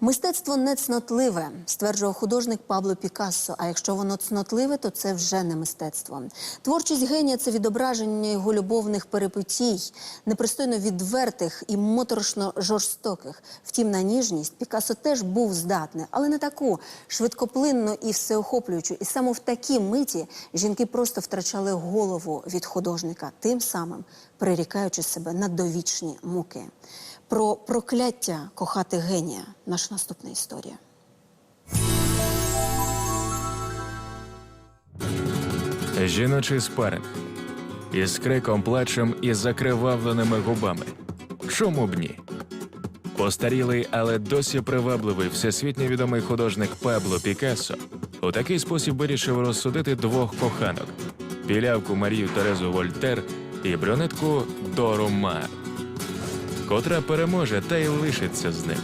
Мистецтво не цнотливе, стверджував художник Пабло Пікассо. А якщо воно цнотливе, то це вже не мистецтво. Творчість генія це відображення його любовних перипетій, непристойно відвертих і моторошно жорстоких. Втім, на ніжність Пікассо теж був здатний, але не таку швидкоплинну і всеохоплюючу. І саме в такій миті жінки просто втрачали голову від художника, тим самим прирікаючи себе на довічні муки. Про прокляття кохати генія наша наступна історія. Жіночий спаринг із криком, плачем і закривавленими губами. Чому б ні? Постарілий, але досі привабливий всесвітньо відомий художник Пабло Пікассо у такий спосіб вирішив розсудити двох коханок: білявку Марію Терезу Вольтер і брюнетку Дору Маар, котра переможе та й лишиться з ним.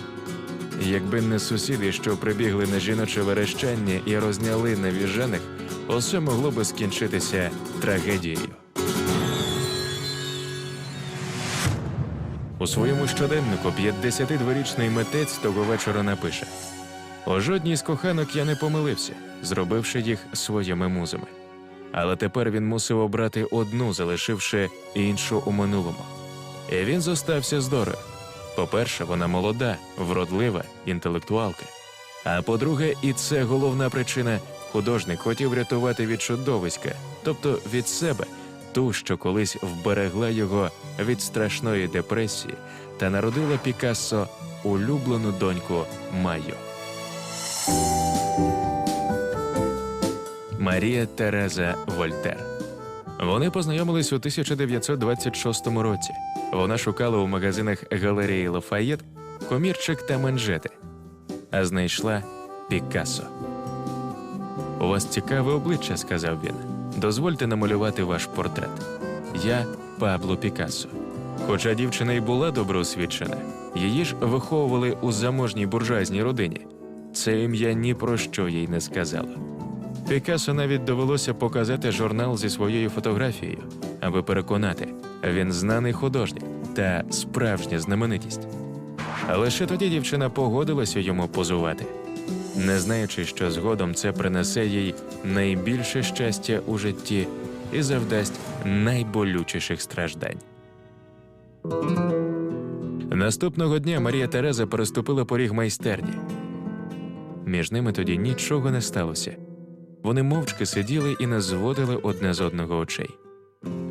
Якби не сусіди, що прибігли на жіноче верещання і розняли навіжених, усе могло би скінчитися трагедією. У своєму щоденнику 52-річний митець того вечора напише: у жодній з коханок я не помилився, зробивши їх своїми музами. Але тепер він мусив обрати одну, залишивши іншу у минулому. Він зостався з Дорою. По-перше, вона молода, вродлива, інтелектуалка. А по-друге, і це головна причина, художник хотів врятувати від чудовиська, тобто від себе, ту, що колись вберегла його від страшної депресії та народила Пікассо улюблену доньку Майо. Марія Тереза Вольтер. Вони познайомились у 1926 році. Вона шукала у магазинах галереї Лафаєт комірчик та манжети, а знайшла Пікассо. У вас цікаве обличчя, сказав він. Дозвольте намалювати ваш портрет. Я Пабло Пікассо. Хоча дівчина й була доброосвідчена, її ж виховували у заможній буржуазній родині. Це ім'я ні про що їй не сказало. Пікассо навіть довелося показати журнал зі своєю фотографією, аби переконати, він знаний художник та справжня знаменитість. А лише тоді дівчина погодилася йому позувати, не знаючи, що згодом це принесе їй найбільше щастя у житті і завдасть найболючіших страждань. Наступного дня Марія Тереза переступила поріг майстерні. Між ними тоді нічого не сталося. Вони мовчки сиділи і не зводили одне з одного очей.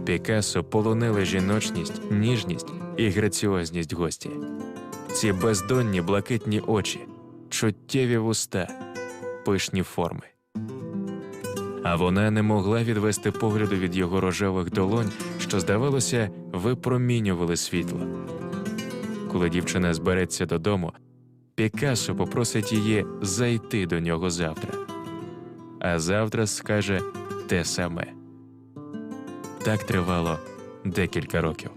Пікассо полонили жіночність, ніжність і граціозність гості. Ці бездонні блакитні очі, чуттєві вуста, пишні форми. А вона не могла відвести погляду від його рожевих долонь, що, здавалося, випромінювали світло. Коли дівчина збереться додому, Пікассо попросить її зайти до нього завтра а завтра скаже те саме. Так тривало декілька років.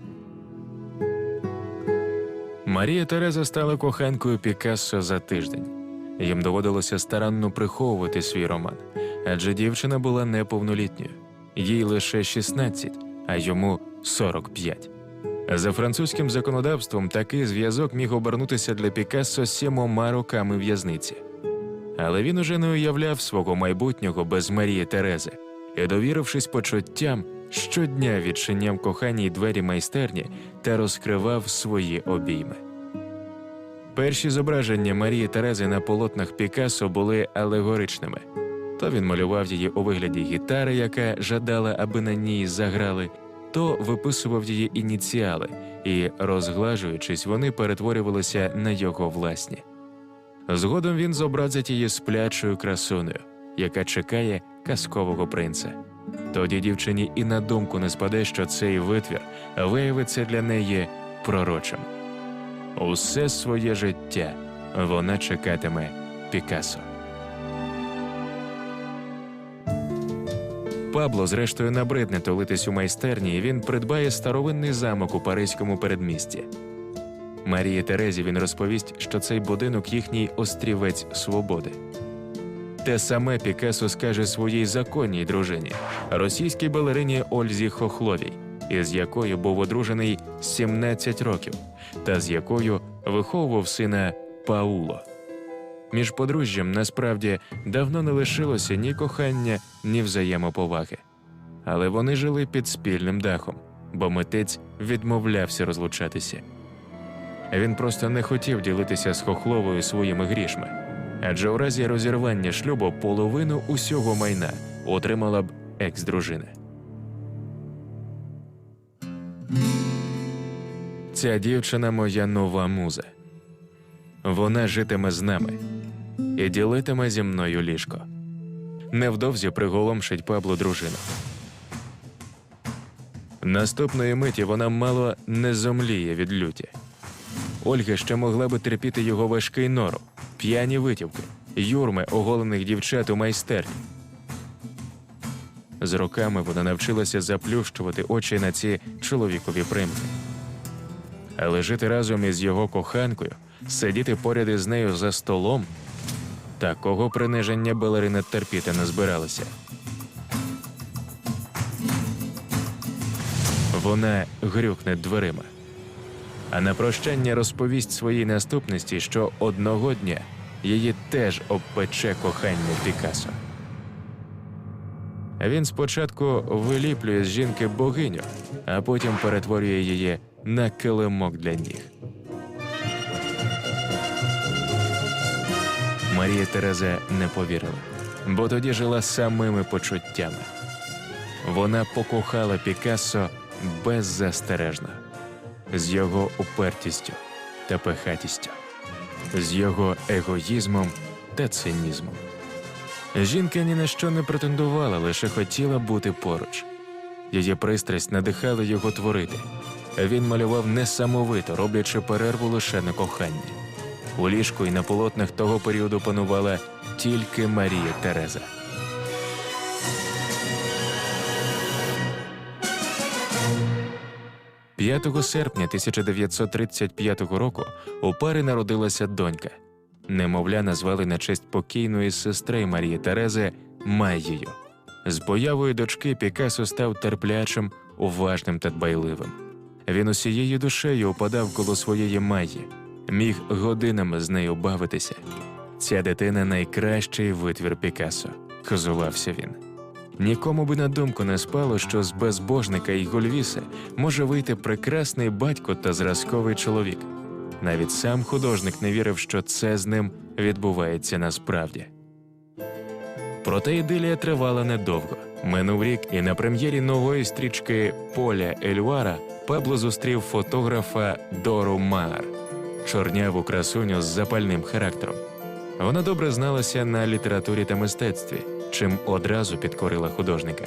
Марія Тереза стала коханкою Пікассо за тиждень. Їм доводилося старанно приховувати свій роман, адже дівчина була неповнолітньою, їй лише 16, а йому 45. За французьким законодавством такий зв'язок міг обернутися для Пікассо сімома роками в'язниці. Але він уже не уявляв свого майбутнього без Марії Терези і, довірившись почуттям, щодня відчиняв коханій двері майстерні та розкривав свої обійми. Перші зображення Марії Терези на полотнах Пікассо були алегоричними. То він малював її у вигляді гітари, яка жадала, аби на ній заграли, то виписував її ініціали, і, розглажуючись, вони перетворювалися на його власні. Згодом він зобразить її сплячою красунею, яка чекає казкового принца. Тоді дівчині і на думку не спаде, що цей витвір виявиться для неї пророчим. Усе своє життя вона чекатиме Пікассо. Пабло, зрештою, набридне толитись у майстерні, і він придбає старовинний замок у паризькому передмісті. Марії Терезі він розповість, що цей будинок їхній острівець свободи. Те саме Пікасо скаже своїй законній дружині, російській балерині Ользі Хохловій, із якою був одружений 17 років, та з якою виховував сина Пауло. Між подружжям насправді давно не лишилося ні кохання, ні взаємоповаги. Але вони жили під спільним дахом, бо митець відмовлявся розлучатися. Він просто не хотів ділитися з Хохловою своїми грішми, адже у разі розірвання шлюбу половину усього майна отримала б екс-дружина. Ця дівчина моя нова муза. Вона житиме з нами і ділитиме зі мною ліжко. Невдовзі приголомшить Пабло дружину. Наступної миті вона мало не зомліє від люті. Ольга ще могла би терпіти його важкий нору, п'яні витівки, юрми оголених дівчат у майстерні. З роками вона навчилася заплющувати очі на ці чоловікові примки. Але жити разом із його коханкою, сидіти поряд із нею за столом, такого приниження балерина терпіти не збиралася. Вона грюкне дверима, а на прощання розповість своїй наступниці, що одного дня її теж обпече кохання Пікасо. Він спочатку виліплює з жінки богиню, а потім перетворює її на килимок для ніг. Марія Тереза не повірила, бо тоді жила самими почуттями. Вона покохала Пікассо беззастережно, з його упертістю та пихатістю, з його егоїзмом та цинізмом. Жінка ні на що не претендувала, лише хотіла бути поруч. Її пристрасть надихала його творити. Він малював несамовито, роблячи перерву лише на коханні. У ліжку і на полотнах того періоду панувала тільки Марія Тереза. – 5 серпня 1935 року у пари народилася донька. Немовля назвали на честь покійної сестри Марії Терези Майєю. З появою дочки Пікасо став терплячим, уважним та дбайливим. Він усією душею упадав коло своєї Майї, міг годинами з нею бавитися. Ця дитина найкращий витвір Пікасо, хизувався він. Нікому би на думку не спало, що з безбожника і гульвіса може вийти прекрасний батько та зразковий чоловік. Навіть сам художник не вірив, що це з ним відбувається насправді. Проте ідилія тривала недовго. Минув рік, і на прем'єрі нової стрічки Поля Ельвара Пабло зустрів фотографа Дору Маар, чорняву красуню з запальним характером. Вона добре зналася на літературі та мистецтві, чим одразу підкорила художника.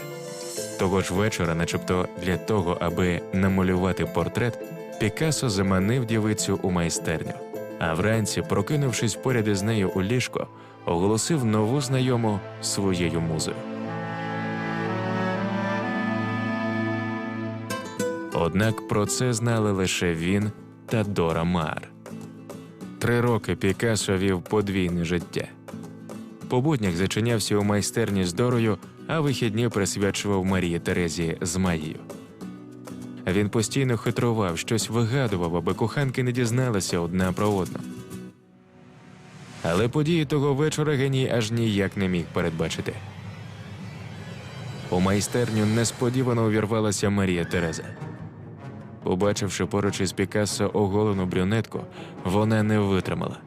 Того ж вечора, начебто для того, аби намалювати портрет, Пікассо заманив дівицю у майстерню, а вранці, прокинувшись поряд із нею у ліжко, оголосив нову знайому своєю музою. Однак про це знали лише він та Дора Маар. Три роки Пікассо вів подвійне життя. По буднях зачинявся у майстерні з Дорою, а вихідні присвячував Марії Терезі з Маєю. Він постійно хитрував, щось вигадував, аби коханки не дізналися одна про одну. Але події того вечора геній аж ніяк не міг передбачити. У майстерню несподівано увірвалася Марія Тереза. Побачивши поруч із Пікассо оголену брюнетку, вона не витримала.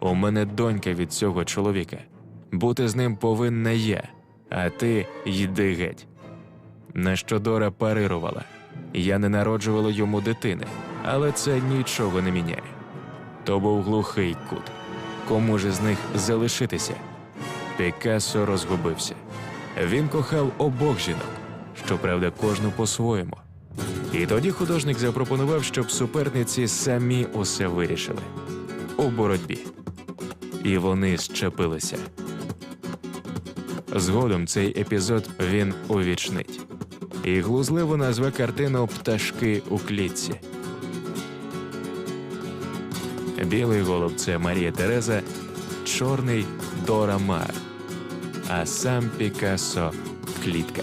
У мене донька від цього чоловіка. Бути з ним повинна я, а ти йди геть. На що Дора парирувала. Я не народжувала йому дитини, але це нічого не міняє. То був глухий кут. Кому ж із них залишитися? Пікассо розгубився. Він кохав обох жінок, щоправда, кожну по-своєму. І тоді художник запропонував, щоб суперниці самі усе вирішили у боротьбі. І вони щепилися. Згодом цей епізод він увічнить і глузливо назве картину Пташки у клітці. Білий голуб це Марія Тереза, чорний Дора Мар, а сам Пікассо клітка.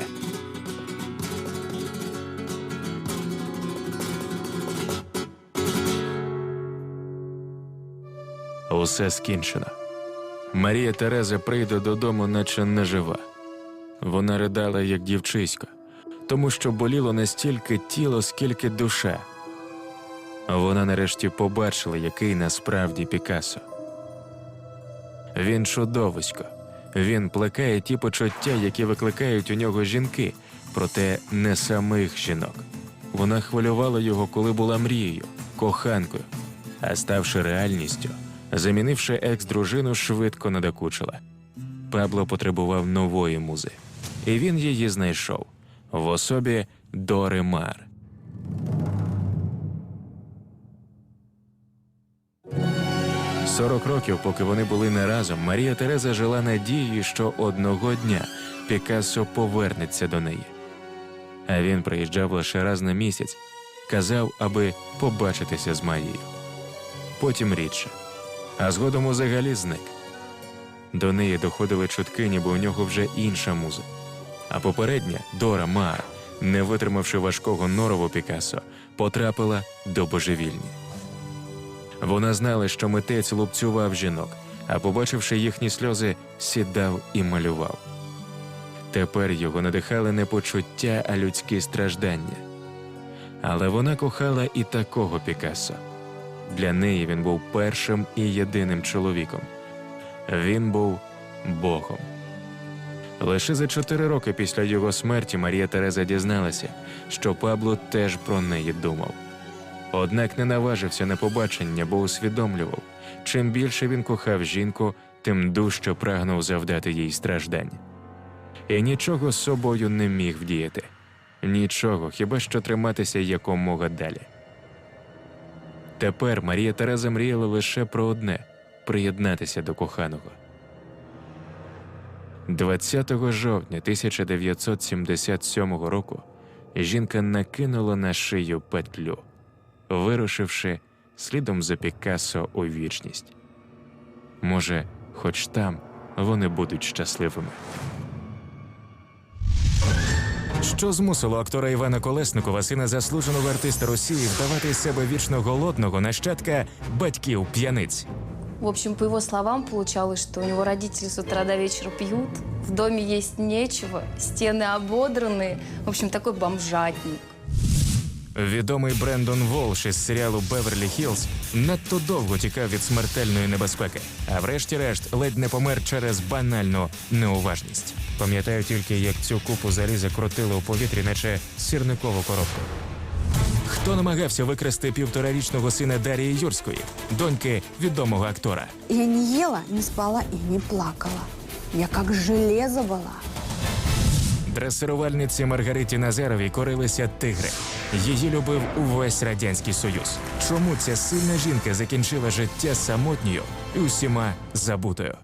Усе скінчено. Марія Тереза прийде додому, наче нежива. Вона ридала, як дівчисько, тому що боліло не стільки тіло, скільки душа. Вона нарешті побачила, який насправді Пікассо. Він чудовисько. Він плекає ті почуття, які викликають у нього жінки, проте не самих жінок. Вона хвилювала його, коли була мрією, коханкою, а ставши реальністю, замінивши екс-дружину, швидко надокучила. Пабло потребував нової музи, і він її знайшов в особі Дори Мар. Сорок років, поки вони були не разом, Марія Тереза жила надією, що одного дня Пікассо повернеться до неї. А він приїжджав лише раз на місяць, казав, аби побачитися з Марією. Потім рідше, а згодом взагалі зник. До неї доходили чутки, ніби у нього вже інша муза. А попередня Дора Мар, не витримавши важкого норову Пікассо, потрапила до божевільні. Вона знала, що митець лупцював жінок, а побачивши їхні сльози, сідав і малював. Тепер його надихали не почуття, а людські страждання. Але вона кохала і такого Пікассо. Для неї він був першим і єдиним чоловіком. Він був Богом. Лише за чотири роки після його смерті Марія Тереза дізналася, що Пабло теж про неї думав. Однак не наважився на побачення, бо усвідомлював, чим більше він кохав жінку, тим дужче прагнув завдати їй страждань. І нічого з собою не міг вдіяти. Нічого, хіба що триматися якомога далі. Тепер Марія Тереза мріяла лише про одне приєднатися до коханого. 20 жовтня 1977 року жінка накинула на шию петлю, вирушивши слідом за Пікассо у вічність. Може, хоч там вони будуть щасливими. Що змусило актора Івана Колесникова, сина заслуженого артиста Росії, вдавати з себе вічно голодного нащадка батьків п'яниць? В общем, по его словам, получалось, что у него родители с утра до вечера пьют, в доме есть нечего, стены ободранные. В общем, такой бомжатник. Відомий Брендон Волш із серіалу Беверлі Хілз надто довго тікав від смертельної небезпеки, а врешті-решт ледь не помер через банальну неуважність. Пам'ятаю тільки, як цю купу заліза крутили у повітрі, наче сірникову коробку. Хто намагався викрасти півторарічного сина Дарії Юрської, доньки відомого актора? Я не ела, не спала и не плакала. Я как железо была. Дресирувальниці Маргариті Назаровій корилися тигри. Її любив увесь радянський союз. Чому ця сильна жінка закінчила життя самотньою і усіма забутою?